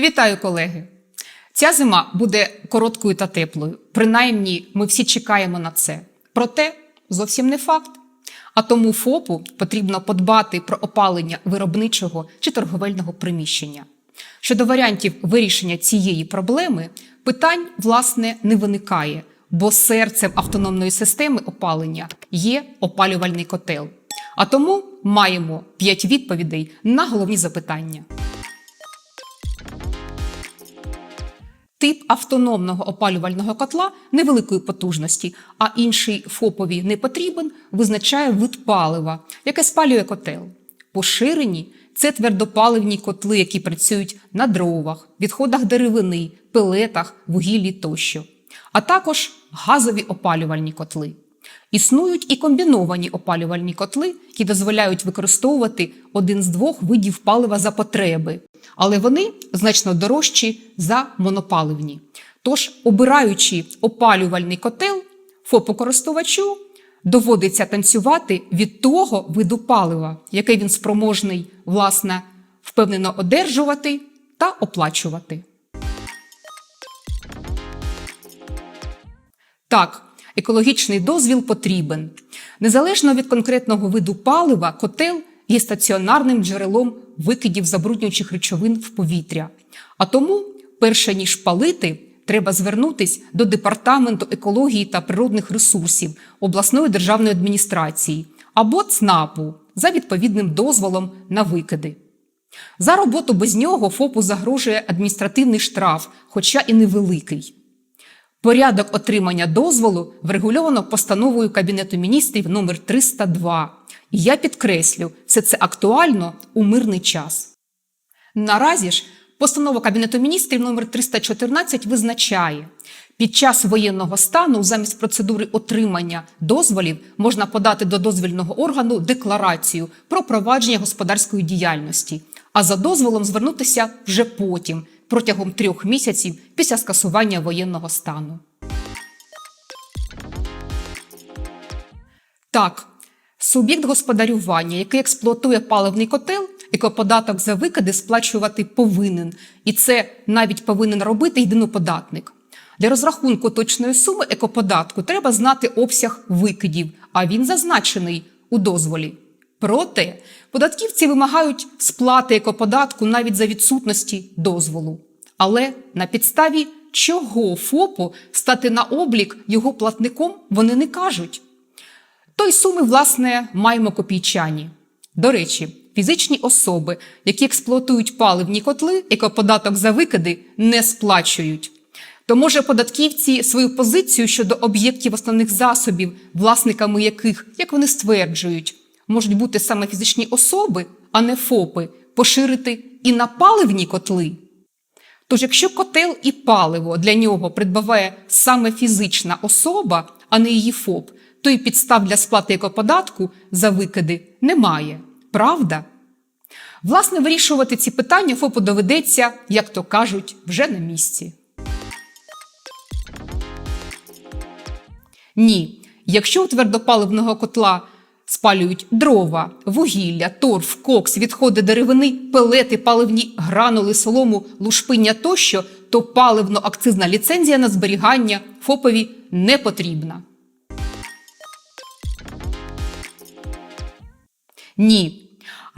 Вітаю, колеги! Ця зима буде короткою та теплою. Принаймні, ми всі чекаємо на це. Проте зовсім не факт. А тому ФОПу потрібно подбати про опалення виробничого чи торговельного приміщення. Щодо варіантів вирішення цієї проблеми, питань, власне, не виникає, бо серцем автономної системи опалення є опалювальний котел. А тому маємо 5 відповідей на головні запитання. Тип автономного опалювального котла невеликої потужності, а інший ФОПові не потрібен, визначає вид палива, яке спалює котел. Поширені це твердопаливні котли, які працюють на дровах, відходах деревини, пелетах, вугіллі тощо, а також газові опалювальні котли. Існують і комбіновані опалювальні котли, які дозволяють використовувати один з двох видів палива за потреби, але вони значно дорожчі за монопаливні. Тож, обираючи опалювальний котел, ФОПу-користувачу доводиться танцювати від того виду палива, яке він спроможний, власне, впевнено одержувати та оплачувати. Так, екологічний дозвіл потрібен. Незалежно від конкретного виду палива, котел є стаціонарним джерелом викидів забруднюючих речовин в повітря. А тому, перше ніж палити, треба звернутись до Департаменту екології та природних ресурсів обласної державної адміністрації або ЦНАПу за відповідним дозволом на викиди. За роботу без нього ФОПу загрожує адміністративний штраф, хоча і невеликий. Порядок отримання дозволу врегульовано постановою Кабінету міністрів номер 302. І я підкреслю, все це актуально у мирний час. Наразі ж постанова Кабінету міністрів номер 314 визначає, під час воєнного стану замість процедури отримання дозволів можна подати до дозвільного органу декларацію про провадження господарської діяльності, а за дозволом звернутися вже потім, протягом трьох місяців після скасування воєнного стану. Так, суб'єкт господарювання, який експлуатує паливний котел, екоподаток за викиди сплачувати повинен, і це навіть повинен робити єдиноподатник. Для розрахунку точної суми екоподатку треба знати обсяг викидів, а він зазначений у дозволі. Проте податківці вимагають сплати екоподатку навіть за відсутності дозволу. Але на підставі чого ФОПу стати на облік його платником вони не кажуть. Той суми, власне, маємо копійчані. До речі, фізичні особи, які експлуатують паливні котли, екоподаток за викиди не сплачують. То може податківці свою позицію щодо об'єктів основних засобів, власниками яких, як вони стверджують, можуть бути саме фізичні особи, а не ФОПи, поширити і на паливні котли. Тож, якщо котел і паливо для нього придбаває саме фізична особа, а не її ФОП, то і підстав для сплати екоподатку за викиди немає. Правда? Власне, вирішувати ці питання ФОПу доведеться, як то кажуть, вже на місці. Ні. Якщо у твердопаливного котла спалюють дрова, вугілля, торф, кокс, відходи деревини, пелети, паливні гранули, солому, лушпиння тощо, то паливно-акцизна ліцензія на зберігання ФОПові не потрібна. Ні.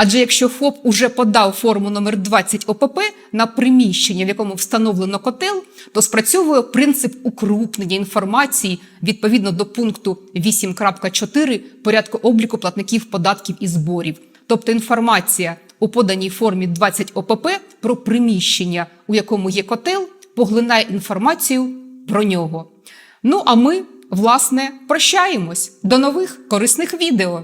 Адже якщо ФОП уже подав форму номер 20 ОПП на приміщення, в якому встановлено котел, то спрацьовує принцип укрупнення інформації відповідно до пункту 8.4 порядку обліку платників податків і зборів. Тобто інформація у поданій формі 20 ОПП про приміщення, у якому є котел, поглинає інформацію про нього. Ну а ми, власне, прощаємось. До нових корисних відео.